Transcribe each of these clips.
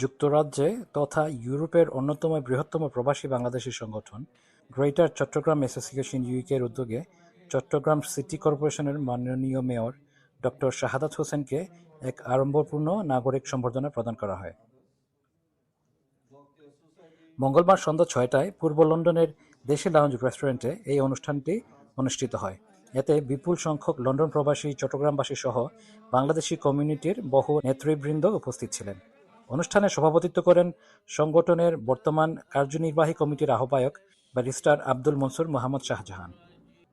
যুক্তরাজ্যে তথা ইউরোপের অন্যতম বৃহত্তম প্রবাসী বাংলাদেশী সংগঠন, গ্রেটার চট্টগ্রাম অ্যাসোসিয়েশন ইউকের উদ্যোগে চট্টগ্রাম সিটি কর্পোরেশনের মাননীয় মেয়র ডক্টর শাহাদাত হোসেনকে এক আড়ম্বরপূর্ণ নাগরিক সম্বর্ধনা প্রদান করা হয়। মঙ্গলবার সন্ধ্যা ছয়টায় পূর্ব লন্ডনের দেশি লাউঞ্জ রেস্টুরেন্টে এই অনুষ্ঠানটি অনুষ্ঠিত হয়। এতে বিপুল সংখ্যক লন্ডন প্রবাসী, চট্টগ্রামবাসী সহ বাংলাদেশি কমিউনিটির বহু নেতৃবৃন্দ উপস্থিত ছিলেন। অনুষ্ঠানে সভাপতিত্ব করেন সংগঠনের বর্তমান কার্যনির্বাহী কমিটির আহ্বায়ক ব্যারিস্টার আব্দুল মনসুর মোহাম্মদ শাহজাহান।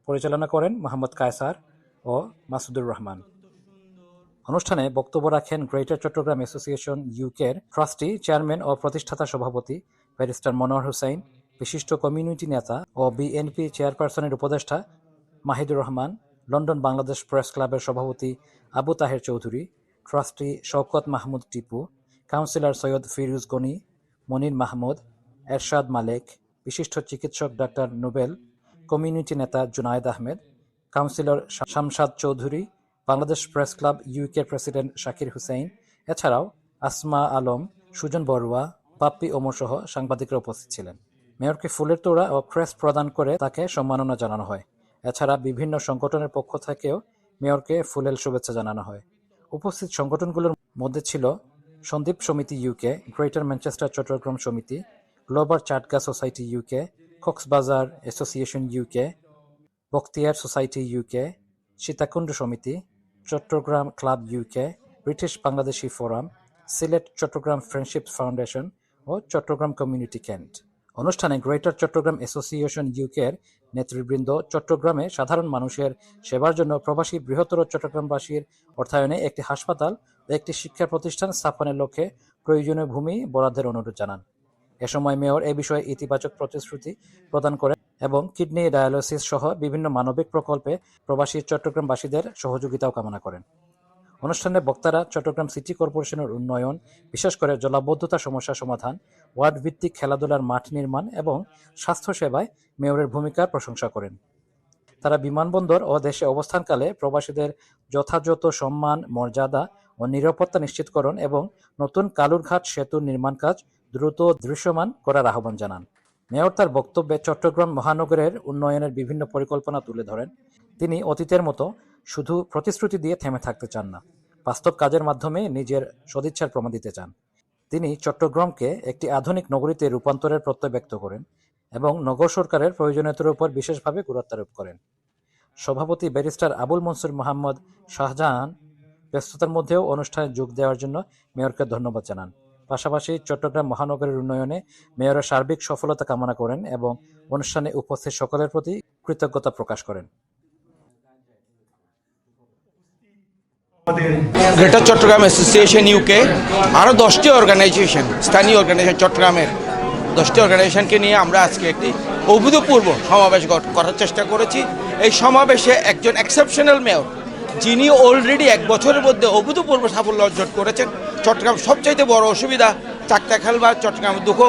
পরিচালনা করেন মোহাম্মদ কায়সার ও মাসুদুর রহমান। অনুষ্ঠানে বক্তব্য রাখেন গ্রেটার চট্টগ্রাম অ্যাসোসিয়েশন ইউকের ট্রাস্টি চেয়ারম্যান ও প্রতিষ্ঠাতা সভাপতি ব্যারিস্টার মনোয়ার হুসাইন বিশিষ্ট কমিউনিটি নেতা ও বিএনপি চেয়ারপারসনের উপদেষ্টা মাহিদুর রহমান, লন্ডন বাংলাদেশ প্রেস ক্লাবের সভাপতি আবু তাহের চৌধুরী, ট্রাস্টি শওকত মাহমুদ টিপু কাউন্সিলর সৈয়দ ফিরুজ গনি, মনির মাহমুদ, এরশাদ মালেক, বিশিষ্ট চিকিৎসক ডাক্তার নোবেল, কমিউনিটি নেতা জুনায়েদ আহমেদ, কাউন্সিলর শা- শামশাদ চৌধুরী, বাংলাদেশ প্রেস ক্লাব ইউকের প্রেসিডেন্ট শাকির হুসাইন। এছাড়াও আসমা আলম, সুজন বড়ুয়া, বাপ্পি ওমর সহ সাংবাদিকরা উপস্থিত ছিলেন। মেয়রকে ফুলের তোড়া ও ক্রেস্ট প্রদান করে তাকে সম্মাননা জানানো হয়। এছাড়া বিভিন্ন সংগঠনের পক্ষ থেকেও মেয়রকে ফুলেল শুভেচ্ছা জানানো হয়। উপস্থিত সংগঠনগুলোর মধ্যে ছিল সন্দীপ সমিতি UK greater Manchester Chittagong Samiti global Chatga society UK Cox's Bazar association UK Bakhtiar society UK Sitakunda Samiti Chittagong club UK British Bangladeshi forum Sylhet Chittagong friendship foundation ও চট্টগ্রাম কমিউনিটি ক্যান্ট অনুষ্ঠানে গ্রেটার চট্টগ্রাম অ্যাসোসিয়েশন ইউকের নেতৃবৃন্দ চট্টগ্রামে সাধারণ মানুষের সেবার জন্য প্রবাসী বৃহত্তর চট্টগ্রামবাসীর অর্থায়নে একটি হাসপাতাল একটি শিক্ষা প্রতিষ্ঠান স্থাপনের লক্ষ্যে প্রয়োজনীয় ভূমি বরাদ্দের অনুরোধ জানান। এ সময় মেয়র এ বিষয়ে ইতিবাচক প্রতিশ্রুতি প্রদান করেন এবং কিডনি ডায়ালিসিস সহ বিভিন্ন মানবিক প্রকল্পে প্রবাসী চট্টগ্রামবাসীদের সহযোগিতাও কামনা করেন। অনুষ্ঠানে বক্তারা চট্টগ্রাম সিটি কর্পোরেশনের উন্নয়ন, বিশেষ করে জলাবদ্ধতা সমস্যা সমাধান ওয়ার্ড ভিত্তিক খেলাধুলার মাঠ নির্মাণ এবং স্বাস্থ্যসেবায় মেয়রের ভূমিকার প্রশংসা করেন। তারা বিমানবন্দর ও দেশে অবস্থানকালে প্রবাসীদের যথাযথ সম্মান, মর্যাদা ও নিরাপত্তা নিশ্চিতকরণ এবং নতুন কালুরঘাট সেতুর নির্মাণ কাজ দ্রুত দৃশ্যমান করার আহ্বান জানান। মেয়র তার বক্তব্যে চট্টগ্রাম মহানগরের উন্নয়নের বিভিন্ন পরিকল্পনা তুলে ধরেন। তিনি অতীতের মতো শুধু প্রতিশ্রুতি দিয়ে থেমে থাকতে চান না, বাস্তব কাজের মাধ্যমে নিজের সদিচ্ছার প্রমাণ দিতে চান। তিনি চট্টগ্রামকে একটি আধুনিক নগরীতে রূপান্তরের প্রত্যয় ব্যক্ত করেন। এবং নগর সরকারের প্রয়োজনীয়তার উপর বিশেষভাবে গুরুত্বারোপ করেন। সভাপতি ব্যারিস্টার আবুল মনসুর মোহাম্মদ শাহজাহান ব্যস্ততার মধ্যেও অনুষ্ঠানে যোগ দেওয়ার জন্য মেয়রকে ধন্যবাদ জানান। পাশাপাশি চট্টগ্রাম মহানগরের উন্নয়নে মেয়রের সার্বিক সফলতা কামনা করেন এবং অনুষ্ঠানে উপস্থিত সকলের প্রতি কৃতজ্ঞতা প্রকাশ করেন। গ্রেটার চট্টগ্রাম অ্যাসোসিয়েশন ইউকে আরও দশটি অর্গানাইজেশন, স্থানীয় অর্গানাইজেশন চট্টগ্রামের। দশটি অর্গানাইজেশনকে নিয়ে আমরা আজকে একটি অভূতপূর্ব সমাবেশ করার চেষ্টা করেছি। এই সমাবেশে একজন এক্সেপশনাল মেয়র যিনি অলরেডি এক বছরের মধ্যে অভূতপূর্ব সাফল্য অর্জন করেছেন। চট্টগ্রাম সবচাইতে বড় অসুবিধা চাকতা খেল বা চট্টগ্রামের দুঃখ,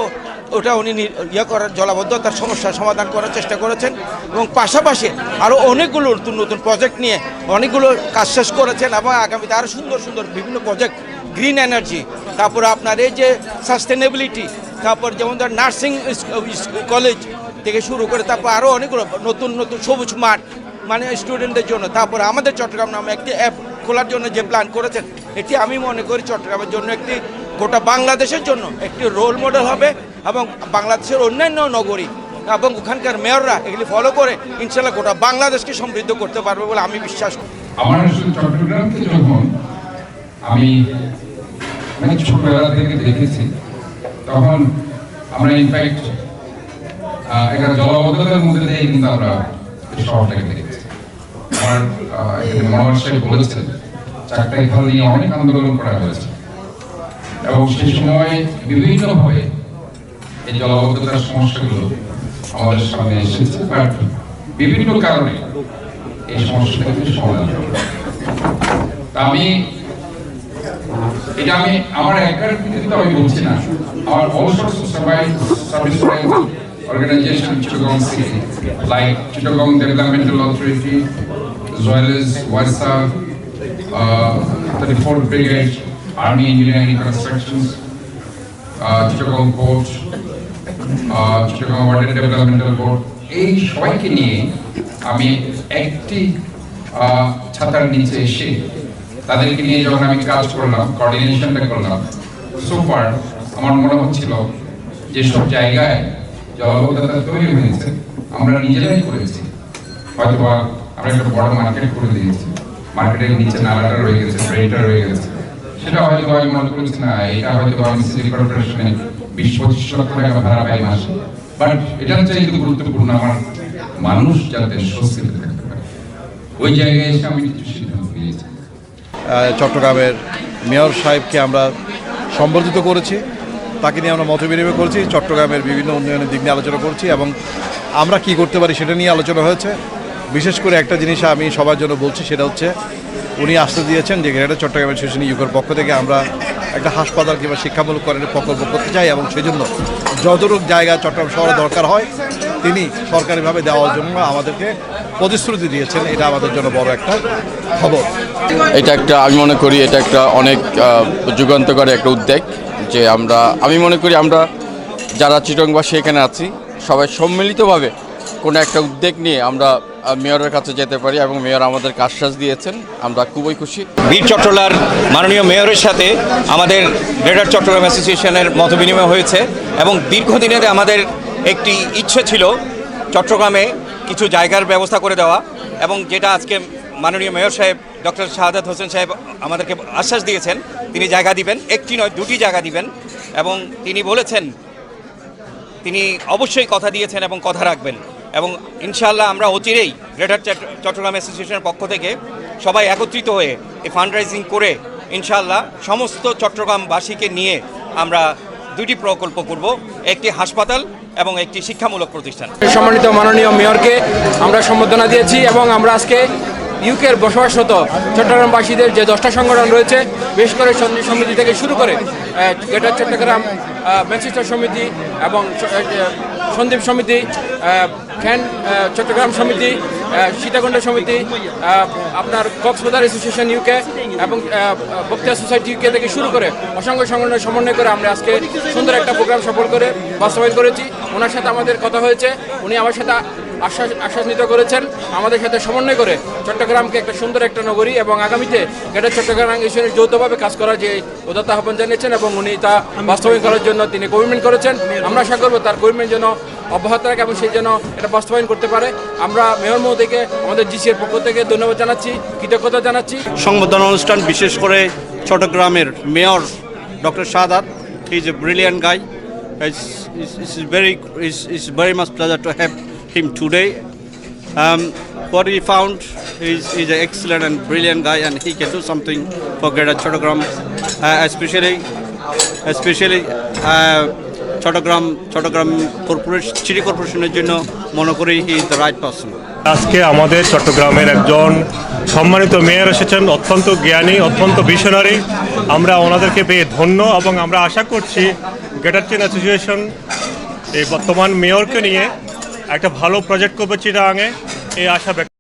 ওটা উনি ইয়ে করার জলাবদ্ধতার সমস্যার সমাধান করার চেষ্টা করেছেন এবং পাশাপাশি আরও অনেকগুলো নতুন নতুন প্রজেক্ট নিয়ে অনেকগুলো কাজ শেষ করেছেন এবং আগামীতে আরও সুন্দর সুন্দর বিভিন্ন প্রজেক্ট গ্রিন এনার্জি তারপরে আপনার এই যে সাস্টেনেবিলিটি তারপর যেমন ধর নার্সিং কলেজ থেকে শুরু করে তারপর আরও অনেকগুলো নতুন নতুন সবুজ মাঠ মানে স্টুডেন্টদের জন্য। তারপরে আমাদের চট্টগ্রাম নামে একটি অ্যাপ খোলার জন্য যে প্ল্যান করেছেন, এটি আমি মনে করি চট্টগ্রামের জন্য একটি, গোটা বাংলাদেশের জন্য একটি রোল মডেল হবে এবং বাংলাদেশের অন্যান্য নগরী এবং ওখানকার মেয়ররা এগুলি ফলো করে ইনশাল্লাহ গোটা বাংলাদেশকে সমৃদ্ধ করতে পারবে বলে আমি বিশ্বাস করি। আমার আসলে চট্টগ্রামকে যখন আমি অনেক ছোটবেলা থেকে দেখেছি তখন আমরা ইনফ্যাক্ট একটা জলবদ্ধতার মধ্যে দিয়ে কিন্তু আমরা শহরটাকে দেখেছি আমার এখানে মনোহর সাহেব বলেছেন চারটাই খাল নিয়ে অনেক আন্দোলন করা হয়েছে। এবং সেই সময় বিভিন্নভাবে এই জলবদ্ধতার সমস্যাগুলো আমাদের সামনে এসেছে বাট বিভিন্ন কারণে এই সমস্যাটা কিন্তু সমাধান আমি এটা আমি আমার একার কিন্তু আমি বলছি না আমার also survive service City, like Chittagong Developmental Authority, as well as WASA, uh, 34th Brigade, Army Engineering Constructions, Chittagong port Chittagong water developmental board এই সবাইকে নিয়ে আমি একটি ছাতার নিচে এসে তাদেরকে নিয়ে যখন আমি কাজ করলাম কোঅর্ডিনেশনটা করলাম সুপার আমার মনে হচ্ছিল যে সব জায়গায় জলবদ্ধতা তৈরি হয়েছে, আমরা নিজেরাই করেছি। হয়তো বা আমরা একটা বড় মার্কেট করে দিয়েছি। মার্কেটের নিচে নালাটা রয়ে গেছে ড্রেনটা রয়ে গেছে। সেটা হয়তো আমি মনে করেছি না, এটা হয়তো আমি সিটি কর্পোরেশনে বিশ পঁচিশ লক্ষ টাকা ভাড়া পাই মাসে বাট এটা এটার চাইতে গুরুত্বপূর্ণ, আমার মানুষ যাতে স্বস্তিতে থাকতে পারে। ওই জায়গায় এসে আমি কিছু চট্টগ্রামের মেয়র সাহেবকে আমরা সম্বর্ধিত করেছি। তাকে নিয়ে আমরা মত বিনিময় করেছি, চট্টগ্রামের বিভিন্ন উন্নয়নের দিক নিয়ে আলোচনা করছি এবং আমরা কি করতে পারি সেটা নিয়ে আলোচনা হয়েছে। বিশেষ করে একটা জিনিস আমি সবার জন্য বলছি, সেটা হচ্ছে উনি আশ্বাস দিয়েছেন যে গ্রেটার চট্টগ্রাম অ্যাসোসিয়েশন ইউকের পক্ষ থেকে আমরা একটা হাসপাতাল কিংবা শিক্ষামূলক করের প্রকল্প করতে চাই এবং সেজন্য যতটুকু জায়গা চট্টগ্রাম শহরে দরকার হয় তিনি সরকারিভাবে দেওয়ার জন্য আমাদেরকে প্রতিশ্রুতি দিয়েছেন। এটা আমাদের জন্য বড় একটা খবর। এটা একটা আমি মনে করি এটা একটা অনেক যুগান্তকারী একটা উদ্যোগ যে আমরা আমি মনে করি আমরা যারা চিটংবাসী এখানে আছি সবাই সম্মিলিতভাবে কোনো একটা উদ্যোগ নিয়ে আমরা মেয়রের কাছে যেতে পারি এবং মেয়র আমাদেরকে আশ্বাস দিয়েছেন। আমরা খুবই খুশি। বীর চট্টলার মাননীয় মেয়রের সাথে আমাদের গ্রেটার চট্টগ্রাম অ্যাসোসিয়েশনের মত বিনিময় হয়েছে এবং দীর্ঘদিনের আমাদের একটি ইচ্ছে ছিল চট্টগ্রামে কিছু জায়গার ব্যবস্থা করে দেওয়া এবং যেটা আজকে মাননীয় মেয়র সাহেব ডক্টর শাহাদাত হোসেন সাহেব আমাদেরকে আশ্বাস দিয়েছেন, তিনি জায়গা দিবেন, একটি নয়, দুটি জায়গা দিবেন এবং তিনি বলেছেন, তিনি অবশ্যই কথা দিয়েছেন এবং কথা রাখবেন এবং ইনশাআল্লাহ আমরা অচিরেই গ্রেটার চট্ট- চট্টগ্রাম অ্যাসোসিয়েশনের পক্ষ থেকে সবাই একত্রিত হয়ে এই ফান্ড রাইজিং করে ইনশাআল্লাহ সমস্ত চট্টগ্রামবাসীকে নিয়ে আমরা দুটি প্রকল্প করব। একটি হাসপাতাল এবং একটি শিক্ষামূলক প্রতিষ্ঠান। সম্মানিত মাননীয় মেয়রকে আমরা সম্বোধনা দিয়েছি এবং আমরা আজকে ইউকের বসবাসরত চট্টগ্রামবাসীদের যে দশটা সংগঠন রয়েছে বেশ করে সন্ধি সমিতি থেকে শুরু করে গ্রেটার চট্টগ্রাম ম্যানচেস্টার সমিতি এবং সন্দীপ সমিতি ফ্যান চট্টগ্রাম সমিতি সীতাকুণ্ড সমিতি আপনার কক্সবাজার অ্যাসোসিয়েশন ইউকে এবং বক্তা সোসাইটি ইউকে থেকে শুরু করে অসংখ্য সংগঠনের সমন্বয় করে আমরা আজকে সুন্দর একটা প্রোগ্রাম সফল করে বাস্তবায়ন করেছি। ওনার সাথে আমাদের কথা হয়েছে। উনি আমার সাথে আশ্বাস আশ্বাস নিতে করেছেন। আমাদের সাথে সমন্বয় করে চট্টগ্রামকে একটা সুন্দর একটা নগরী এবং আগামীতে গ্রেটার চট্টগ্রাম ইউনিয়নের যৌথভাবে কাজ করার যে উদাত্ত আহ্বান জানিয়েছেন এবং উনি তা বাস্তবায়ন করার জন্য তিনি কমিটমেন্ট করেছেন। আমরা আশা করব তার কমিটমেন্ট যেন অব্যাহত রাখে এবং সেই জন্য এটা বাস্তবায়ন করতে পারে। আমরা মেয়র মহোদয়কে, আমাদের জিসিএর পক্ষ থেকে ধন্যবাদ জানাচ্ছি, কৃতজ্ঞতা জানাচ্ছি। সংবর্ধনা অনুষ্ঠান বিশেষ করে চট্টগ্রামের mayor doctor Sadat. Is a brilliant guy is very is very much pleasure to have him today Um, what he found is he's an excellent and brilliant guy, and he can do something for Greater Chattogram, uh, especially, especially uh, Chattogram Chattogram corporation city কর্পোরেশনের জন্য মনে করি he is the right person আজকে আমাদের চট্টগ্রামের একজন সম্মানিত mayor এসেছেন অত্যন্ত জ্ঞানী অত্যন্ত ভিশনারি আমরা ওনাদেরকে পেয়ে ধন্য এবং আমরা আশা করছি গ্রেটার চেন অ্যাসোসিয়েশন এই বর্তমান মেয়রকে নিয়ে একটা ভালো প্রজেক্ট করবে চিটাঙে এই আশা ব্যক্ত